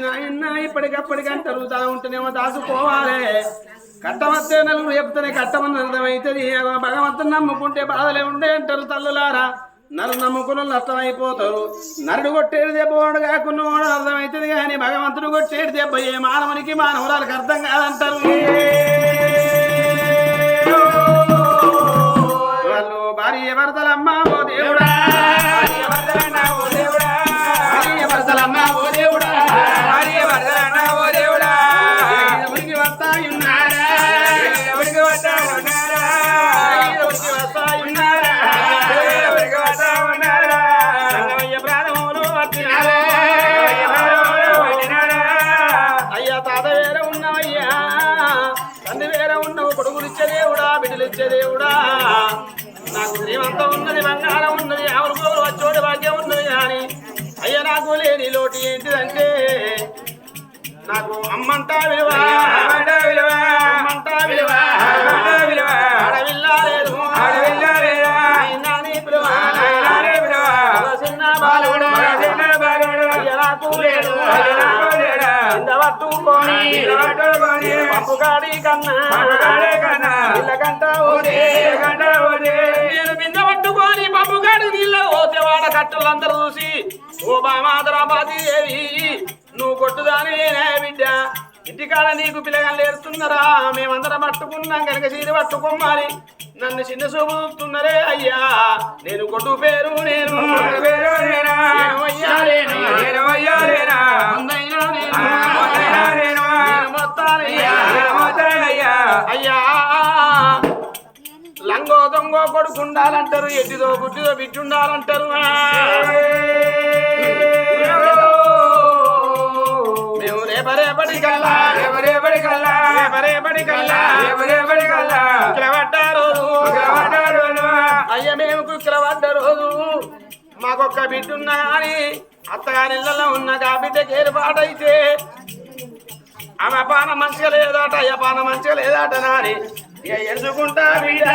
నాయన ఇప్పటికప్పటికి అంటారు తా ఉంటేనేమో దాచుకోవాలి కట్టమత్తే నలుగురు చెప్తేనే కట్టమని అర్థమవుతుంది భగవంతుని నమ్ముకుంటే బాధలే ఉండే అంటారు తల్లులారా నన్ను నమ్ముకున్న నష్టమైపోతారు నరుడు కొట్టేడు దెబ్బ వాడు కాకుండా అర్థమవుతుంది కానీ భగవంతుడు కొట్టేడు దెబ్బ ఏ మానవునికి మానవురాలకు అర్థం కాదంటారు వాళ్ళు భార్య భర్తలమ్మ బంగారం ఉన్నది ఆవులు గోలు వచ్చోడి భాగ్యం ఉన్నది కానీ అయ్యా నాకు లేని లోటు ఏంటిదంటే నాకు అమ్మంటా విలువ అమ్మంటా విలువ అడవిల్లా లేదు అయినా నీ పిలువ చిన్న బాలుడు అయ్యా నాకు లేదు కింద పట్టుకొని పప్పుగాడి కన్నా ఇళ్ళకంట ఓదే నేను పట్టుకొని పప్పుగాడి నీళ్ళ ఓతే వాడ కట్టలందరూ చూసి ఓ బామాదరాబాది దేవి నువ్వు కొట్టుదాని నేనే బిడ్డ. ఇంటికాడ నీకు పిల్లగాళ్ళు ఏడుతున్నారా మేమందరం పట్టుకున్నాం కనుక చీర పట్టుకోమాలి నన్ను చిన్న చూపు చూస్తున్నారే అయ్యా. నేను కొట్టు పేరు నేను. అయ్యా. లంగో దొంగో కొడుకుండాలంటారు ఎట్టిదో గుడ్డిదో బిడ్డుండాలంటారు మేము రేపరేపటి కల్లా రేపరేపటి కల్లా కుక్కలబడ్డ రోజు అయ్య మేము కుక్రవడ్డ రోజు మాకొక్క బిడ్డ ఉన్నా కానీ అత్తగారిళ్ళలో ఉన్న గా ఏర్పాటైతే ఆమె పాన మంచిగా లేదాట అయ్య పాన మంచిగా లేదాట నాని. ఎరుచుకుంటా బిడ్డ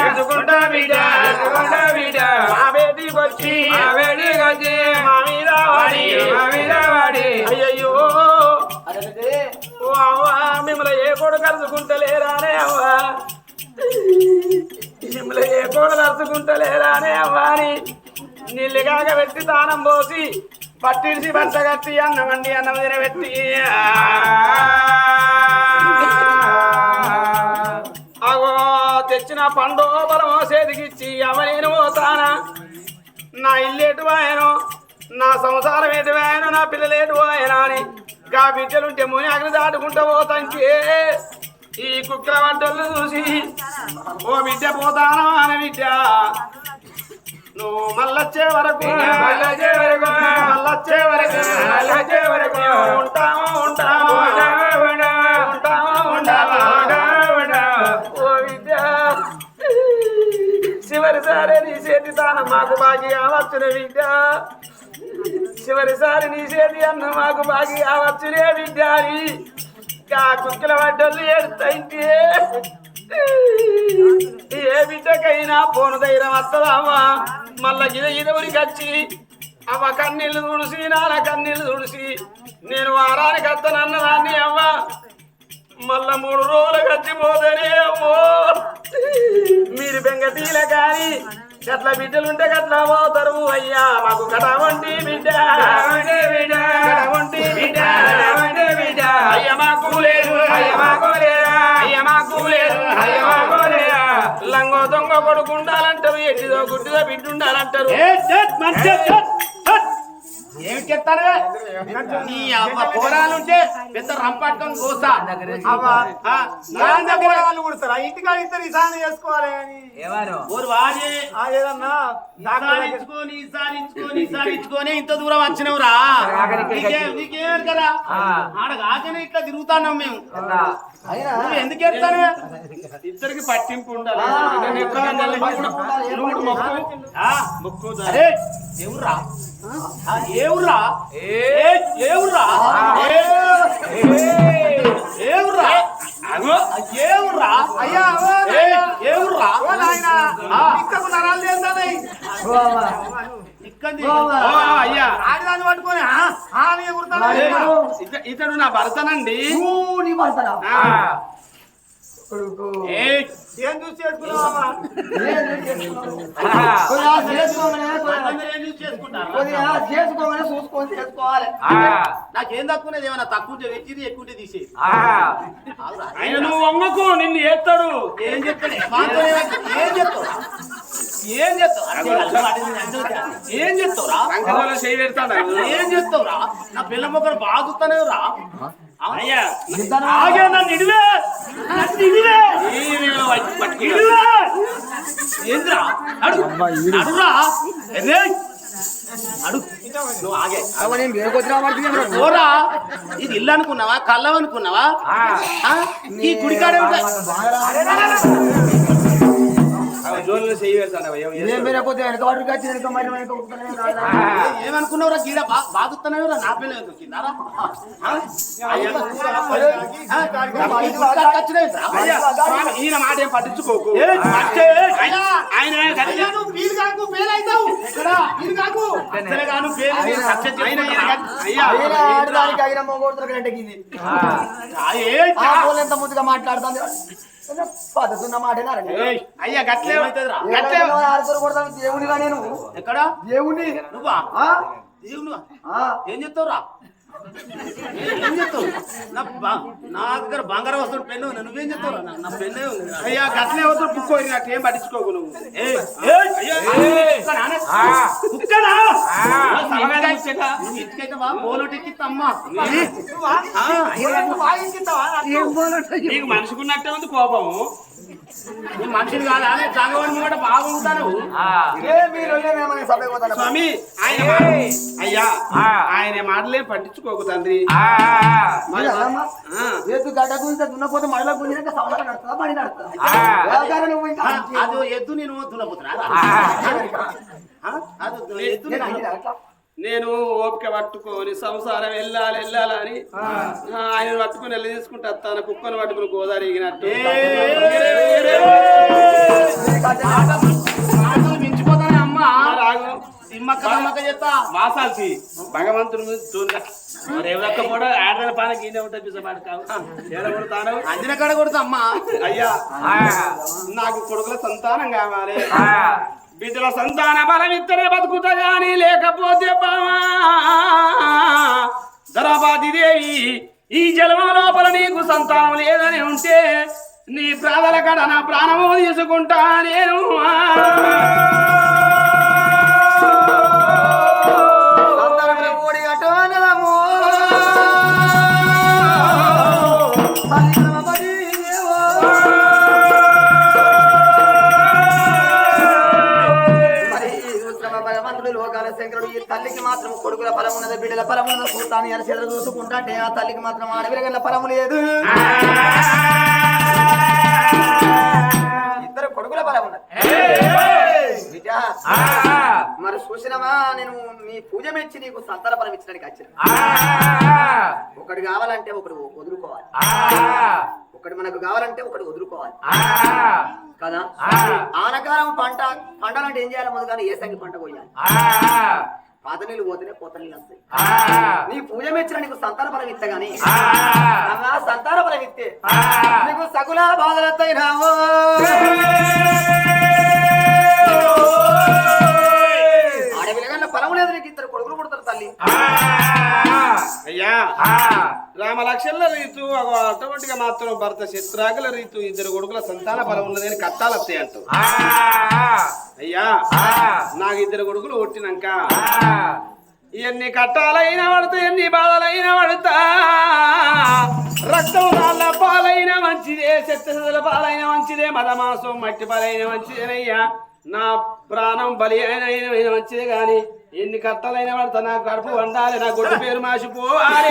ఎరుచుకుంటా బిడ్డ మా బేటీకి వచ్చి మా మీద వాడి అయ్యయ్యో. ఓ అవ్వ మిమ్మల్ని ఏ కూడా కలుసుకుంటలేరానే అవ్వ? మిమ్మల్ని ఏ కూడా కలుసుకుంటలేరానే అవ్వ అని నీళ్ళు కాక పెట్టి దానం పోసి పట్టిడిసి పంట కట్టి అన్నం వండి అన్నం తినబెట్టి. తెచ్చిన పండు బలమో చేతికిచ్చి అవనేను పోతానా. నా ఇల్లు ఎటు ఆయనో నా సంసారం ఎటు ఆయనో నా పిల్లలు ఎటు ఆయన అని గా బిడ్డలుంటే ముని అగ్ని దాటుకుంటూ పోతాంటే ఈ కుక్కల వంటలు చూసి ఓ బిడ్డ పోతానా అని బిడ్డ. నువ్వు మళ్ళొచ్చే వరకు మళ్ళొచ్చే వరకు మళ్ళొచ్చే వరకు మళ్ళొచ్చే వరకు ఉంటామో మాకు బాగి కావచ్చునే విద్య. చివరిసారి నీ చేతి అన్న మాకు బాగి కావచ్చునే విద్య అని. కా కుక్కల వడ్డలు ఏడుతాయింటే ఏ బిడ్డకైనా పోను ధైర్యం వస్తుందమ్మా మళ్ళా గిద గిదవుడికి వచ్చి అవ్వ కన్నీళ్ళు తుడిసి నాన్న కన్నీళ్ళు తుడిసి నేను వారానికి వస్తానన్న దాన్ని అవ్వ మళ్ళా మూడు రోజులు గచ్చిపోతేనే అమ్మో. మీరు బెంగతీల కానీ గట్ల బిడ్డలుంటే గట్ల పోతారు అయ్యా. మాకు కథ వంటి బిడ్డ. కథ వంటి బిడ్డ. అయ్య మాకు లేదు. అయ్య మాకు లేదా. అయ్య మాకు లేదు. అయ్య మాకు లేదా. లంగో దొంగ కొడుకుండాలంటారు ఎట్టిదో గుడ్డిదో బిడ్డ ఉండాలంటారు. ఏమి చెప్తాను నీ అమ్మ పోరాలుంటే పెద్ద రంపాటం కోసా. దగ్గర వాళ్ళు కుడతారు ఇంటికాడ ఇద్దరు ఈసారి చేసుకోవాలి అని. ఆ ఏదన్నా డాక్టర్ దగ్గర- సారించుకొని సారించుకొని సారించుకొని ఇంత దూరం వచ్చినవురా? నీకేం కదా? ఆడ కాకనే ఇట్లా తిరుగుతాన్నాం మేము. నువ్వు ఎందుకు ఎడతాను ఇద్దరికి పట్టింపు ఉండాలి. మొక్కు. అరే ఎవరురా ఆ, ఏ ఊర్రా ఏ ఏ ఊర్రా ఏ ఏ ఊర్రా అగో. ఏ ఊర్రా అయ్యా ఓ ఏ నాయనా, ఏ ఊర్రా ఓ నాయనా, ఆ. ఇక్కకు నరాలు ఏందన్నాయి? ఇక్క చిక్కంది ఓ అయ్యా. ఆడిదాన్ని పట్టుకొని ఆ, ఆ అని ఎగురుతాడు. ఇత- ఇతడు నా భర్తనండి. నీ పడతారా ఆ, కొడుకు ఏయ్, ఏం చూసి చేసుకున్నావా? చేసుకోమనే చూసుకొని చేసుకోవాలి. నాకేం తక్కువనేది ఏమైనా తక్కువ వెచ్చిది ఎక్కువ తీసేది. ఆయన నువ్వు వంగకు నిన్ను ఎత్తాడు ఏం చెప్తాడు ఏం చెప్తావు ఏం అంటున్నా. ఏం పెడతాడు. ఏం చెప్తావురా నా పిల్ల మొక్కలు బాగుతానే రా. ఆగే నన్ను ఇడివే ఇడివే ఇడివే ఏంద్రా? అడు అడురా అడు నువ్వు ఆగే. ఇది ఇల్లు అనుకున్నావా? కళ్ళం అనుకున్నావా? ఆ? ఈ గుడికాడే ఉంటాయి ఏమనుకున్నావురా గీడ నా పిల్ల దొరికిందారా అయ్యా స్వామి, ఈయన మాట ఏం పట్టించుకోకు. ఆయన మాట్లాడుతుంది? పద్ధతున్న మాట అయ్యా గట్లే? గట్లే కొడతాను దేవునిగా నేను? ఎక్కడ? దేవుని. నువ్వా. ఏం చెప్తావురా? ఏ- ఏం చెప్తావు? నా బా- నా దగ్గర బంగారం వస్తుడు పెన్ను. నువ్వేం నా- నా పెన్నే ఉంది. అయ్యా గట్లే వద్దు బుక్కో నాకు ఏం పట్టించుకోకు నువ్వు. ఏయ్, ఏయ్, అయ్యా, ఏయ్, కుక్కనానే? నీకు మనిషికున్నట్టే ఉంది కోపము. నువ్వు మనిషిని కాదా అనే జంగవాడి ముంగట బాగుంటాను స్వామి ఆయన అయ్యా ఆయన మాటలే పట్టించుకోకు తండ్రి. ఎద్దు గడ్డ దున్నపోతే గుంజినాక సంవత్సరం ఇంకా అది ఎద్దు నేను దున్నపోతున్నా అది ఎద్దు నేను ఓపిక పట్టుకొని సంసారం వెళ్ళాలి వెళ్ళాలని ఆయన పట్టుకుని వెళ్ళి తీసుకుంటే వస్తాను కుక్కను పట్టుకుని గోదావరి ఎగినట్టు మాసాల్సి భగవంతుడు ఎవరక్క కూడా ఆడల పాన గీనే ఉంటుంది పిసపాటు కావు. ఏడగొడతాను అందిన కాడ కొడుతా అమ్మా. అయ్యా నాకు కొడుకుల సంతానం కావాలి. బిడ్డల సంతాన బలం ఇద్దరే బతుకుతా గాని లేకపోతే బావా ధరాబాది దేవి ఈ జన్మ లోపల నీకు సంతానం లేదని ఉంటే నీ ప్రాణాల కడ నా ప్రాణము తీసుకుంటా నేను. స్వామి ఉన్నది చేతులు ఆ తల్లికి మాత్రం ఆడవిరగల పరము లేదు. ఇద్దరు కొడుకుల ఫలం ఉన్నది. మరి చూసినవా నేను నీ పూజ మెచ్చి నీకు సంతాన ఫలం ఇచ్చడానికి వచ్చిన. ఒకటి కావాలంటే ఒకటి వదులుకోవాలి. ఒకటి మనకు కావాలంటే ఒకటి వదులుకోవాలి. కదా? ఆనకాలం పంట పండాలంటే ఏం చేయాలి ముందు కానీ ఏ సంగి పంట పోయాలి పాత నీళ్ళు పోతేనే పోత నీళ్ళు వస్తాయి నీ పూజ మెచ్చిన నీకు సంతాన ఫలం ఇస్తా గాని సంతాన ఫలం ఇస్తే నీకు సకుల బాధలతాయి రావో ఆడవిలగన్న ఫలం లేదు నీకు ఇద్దరు కొడుకులు పుడతారు తల్లి. అయ్యా. రామ లక్షల రీతు అటువంటిగా మాత్రం భర్త చిత్రాకుల రీతు ఇద్దరు కొడుకుల సంతాన బలం ఉన్నదని కట్టాలు వస్తాయి అంటూ. అయ్యా నాకు ఇద్దరు కొడుకులు పుట్టినాక ఎన్ని కట్టాలైనా పడతా ఎన్ని బాధలైనా పడతా. రక్తం రాళ్ళ పాలైన మంచిదే చెత్తల పాలైన మంచిదే మదమాసం మట్టి పాలైన మంచిదేనయ్యా. నా ప్రాణం బలి అయిన మంచిదే గాని ఎన్ని కట్టాలైనా పడతా నా కడుపు వండాలి నా గొడ్డు పేరు మాసిపోవాలి.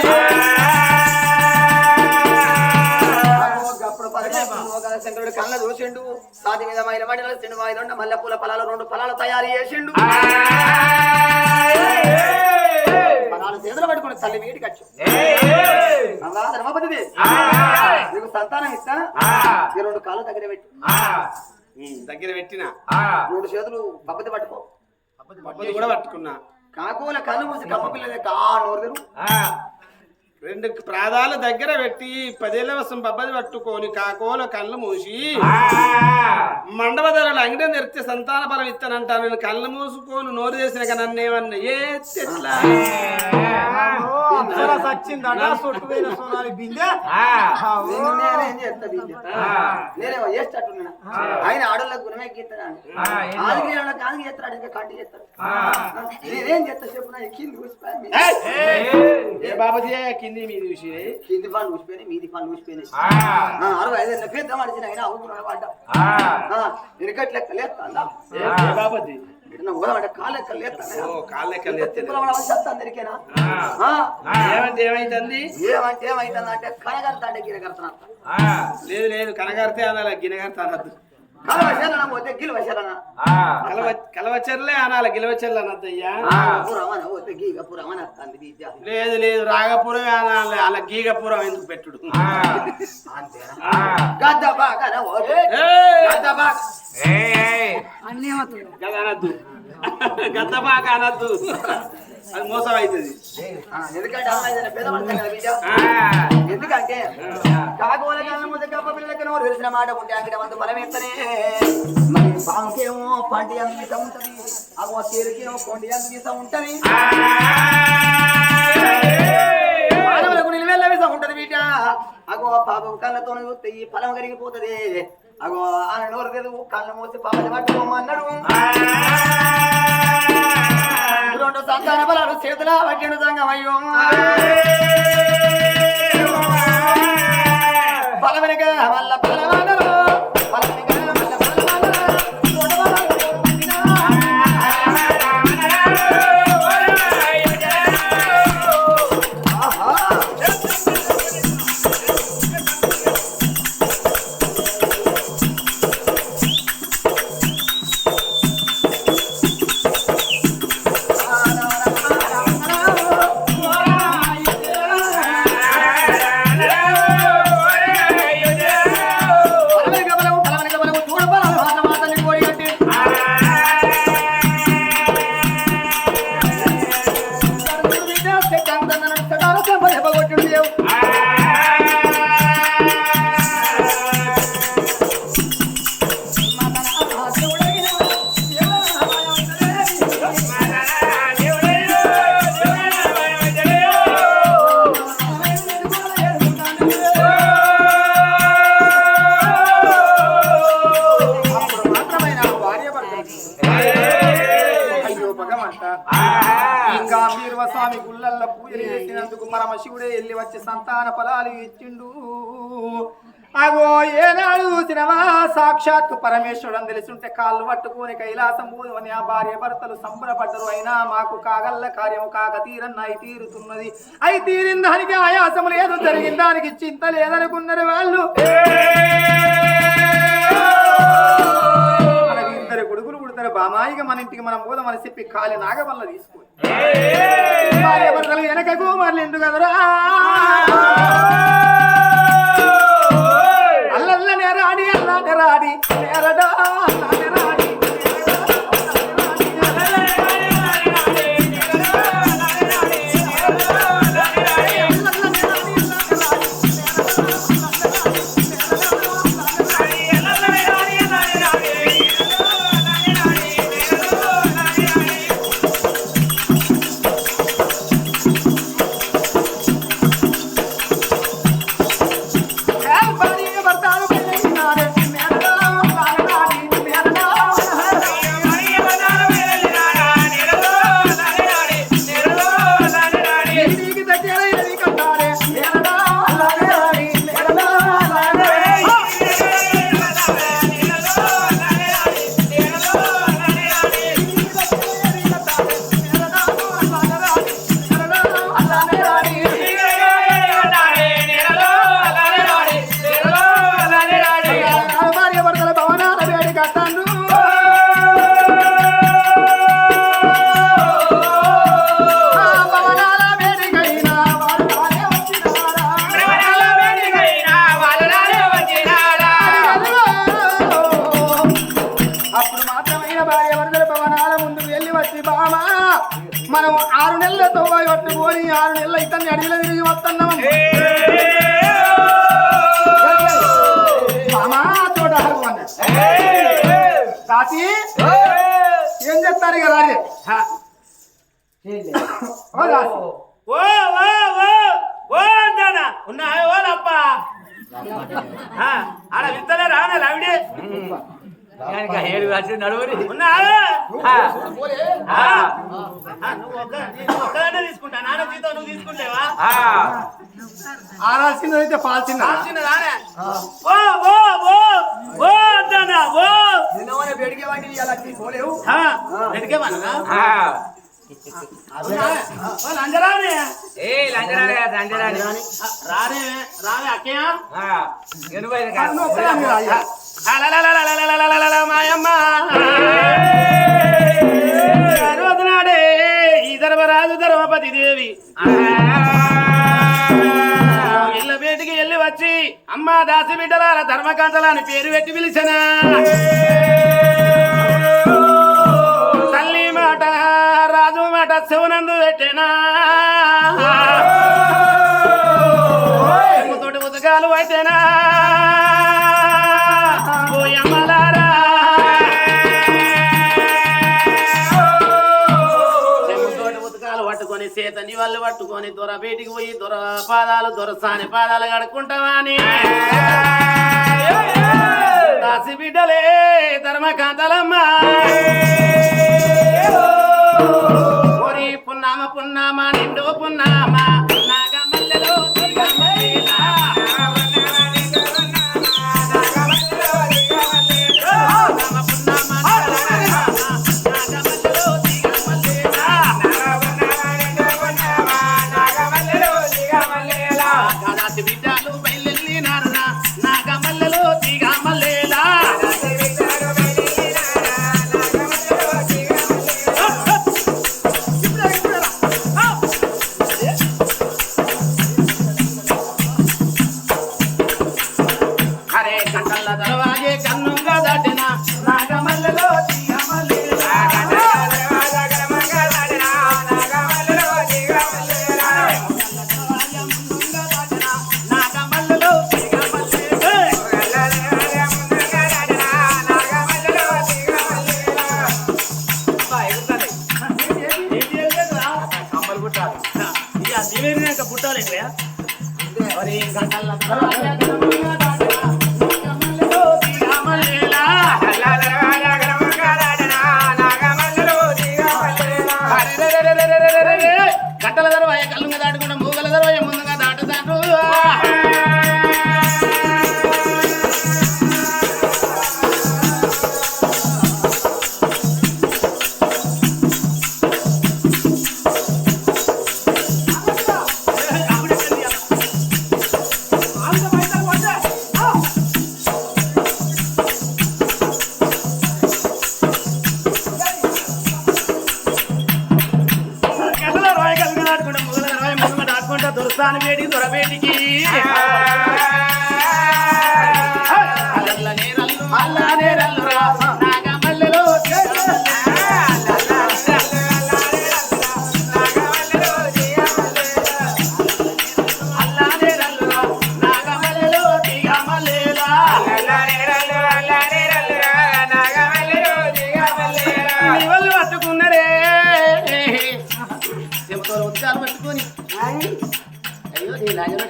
శంకరుడు కళ్ళ చూసిండు సాటి మీద మైన మడిలో తిండు వాయిదండ మల్లె పూల ఫలాలు రెండు ఫలాలు తయారు చేసిండు. ఫలాలు చేతులు పట్టుకుని తల్లి వీటికి వచ్చు అలా ధర్మపతిది. నీకు సంతానం ఇస్తా ఈ రెండు కాళ్ళు దగ్గర పెట్టి. దగ్గర పెట్టిన? రెండు చేతులు పప్పతి పట్టుకో. కూడా పట్టుకున్నా. కాకోల కళ్ళు మూసి. రెండు ప్రాదాల దగ్గర పెట్టి పదేళ్ళ వసం బబ్బది పట్టుకొని కాకోల కళ్ళు మూసి మండప ధరలు అంగడి తెరిస్తే సంతాన బలం ఇస్తానంటాను. నేను కళ్ళు మూసుకొని నోరు చేసిన నన్ను ఏమన్నా ఏ అప్సర సచ్చిందట సొట్టుపోయిన సోనాలి బిందె. నేను చేస్తా? నేనేమో ఆయన ఆడోళ్ళకి గుణమే గీస్తాడు ఆదికి కాదు చేస్తాడు? ఇంకా కంటి చేస్తాడు. నేనేం చేస్తా చెప్పు నా కింది బాబాజీ కింది మీది చూసి కింది పనులు ఊసిపోయినాయి మీది పనులు ఊసిపోయినాయి. ఆ, అరవై ఐదు పెద్ద మనిషిని అయినా అవుతున్నాడు పడ్డా వెనకట్ లెక్క లేస్తా ఏ ఏ బాబాజీ? ఏమైతుంది? ఏమంటే ఏమైతుందంటే కనగడతాంటే గిరగడతాను లేదు లేదు అనద్దు కలవశాలన పోతే కలవ కలవచర్లే అనాల గిలవచర్లు అనద్దయ్యా పురమన పోతే గీగ పురమన వస్తుంది విద్య. లేదు లేదు రాగపురం అనాలి అలా గీగపురం ఎందుకు పెట్టుడు? పోతే గద అనద్దు గద్ద బాగా అనద్దు అది మోసం అవుతుంది ఎందుకంటే కాకోల కాలం ముందు కప్ప పిల్లలకి నోరు తెలిసిన మాట ఉంటే అక్కడ వంద బలం ఎత్తనే. మరి పాముకేమో పంటి అంత ఉంటది అగో తేలికేమో కొండి అంత ఉంటది. మానవులకు నిలువెల్ల విషం ఉంటది బిడ్డ. అగో పాపం కళ్ళతో చూస్తే ఈ ఫలం కరిగిపోతుంది. అగో ఆయన నోరు తెరువు కళ్ళు మూసి పాపని పట్టుకోమన్నాడు. రెండు సంతాన బలాలు చేతుల పట్టిండు సంగమయ్యో. ఫలవనిక మల్ల ఫలవానరు చేసినందుకు శివుడే వెళ్ళి వచ్చి సంతాన ఫలాలు ఇచ్చిండు. అగో ఏనాడు సినిమా సాక్షాత్తు పరమేశ్వరుడు తెలిసింటే కాళ్ళు పట్టుకుని కైలాసం పోదని ఆ భార్య భర్తలు సంబరపడ్డరు. అయినా మాకు కాగల్ల కార్యము కాక తీరన్న అయి తీరుతున్నది. అయి తీరిన దానికి ఆయాసం లేదు జరిగిన దానికి చింత లేదనుకున్నారు వాళ్ళు. పుడతారు బామాయిగా మన ఇంటికి మనం పోదామని చెప్పి కాలి నాగవల్ల తీసుకొని. వెనకకు మరలిండు కదరా అల్లల్ల నేరాడి అల్లా నేరాడి నేరాడి చేస్తాను అడిగిలో తిరిగి వస్తున్నాం. కాశీ ఏం! చెప్తారు కదా రాజే? ఉన్నాయో అప్ప ఆడ విత్తలే రానే లావిడే ఏడు కాసి నడువరి. ఉన్నాయో జీతం నువ్వు తీసుకుంటేవా ఆడాల్సింది అయితే పాల్సిందా ఓ ఓ ఓ ఓ అంటానా ఓ నిన్నవనే బెడికే వాటి ఇవ్వాలి పోలేవు బెడికే వాడినా రానే రానే అక్కయ్య ధర్మరాజు ధర్మపతి దేవి. ఇళ్ళ బయటికి వెళ్ళి వచ్చి అమ్మ దాసి బిడ్డలాల ధర్మకాంతల అని పేరు పెట్టి పిలిచనా. వాళ్ళు దొర బయటికి పోయి దొర పాదాలు దొరసాని పాదాలు కడుక్కుంటామని దాసి బిడ్డలే ధర్మకాంతలమ్మ ఓరి పున్నామ పున్నామ నిండు పున్నామ నాగమల్లెలో మరి గంటల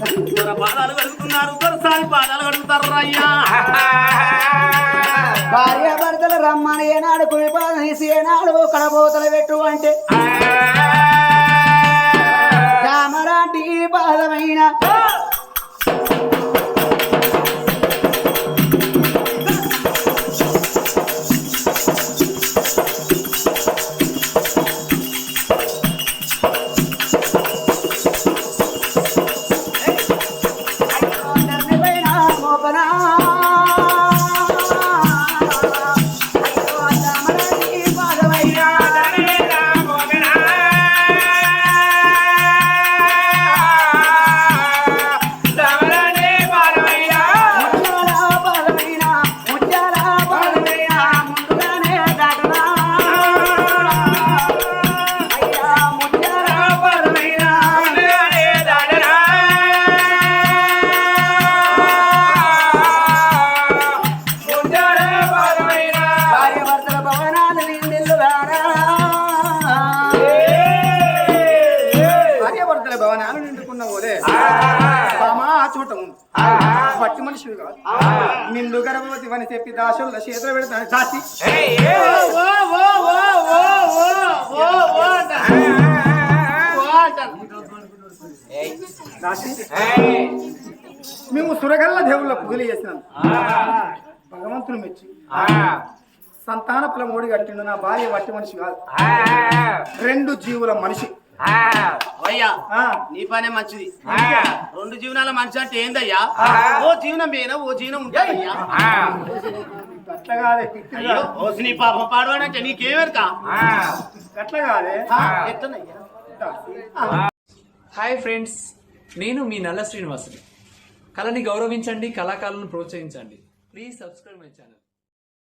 పాదాలు కడుగుతున్నారు త్వరసారి పాదాలు కడుగుతారు అయ్యా భార్య భర్తలు రమ్మని ఏనాడు కుడిపాదం తీసి ఏనాడు కడబోతలు పెట్టు అంటే. అని చెప్పి దాసుల చేతులు పెడతాను దాసి. దాసి. మేము సురగల్ల దేవుళ్ళ పూజలు చేసినాం. భగవంతుని మెచ్చి. సంతాన ఫలం ఓడి కట్టిండు నా భార్య వట్టి మనిషి కాదు. రెండు జీవుల మనిషి. అయ్యా ఆ, నీ పనే మంచిది. రెండు జీవనాల మంచి అంటే ఏందయ్యా? ఓ జీవనం పోయినా ఓ జీవనం ఉంటాయ్యా నీ పాపం పాడవాడంటే నీకేమెరక? అట్లా కాదే. ఎట్లనయ్యా హాయ్ ఫ్రెండ్స్ నేను మీ నల్ల శ్రీనివాసుని. కళని గౌరవించండి కళాకారులను ప్రోత్సహించండి. Please subscribe my channel.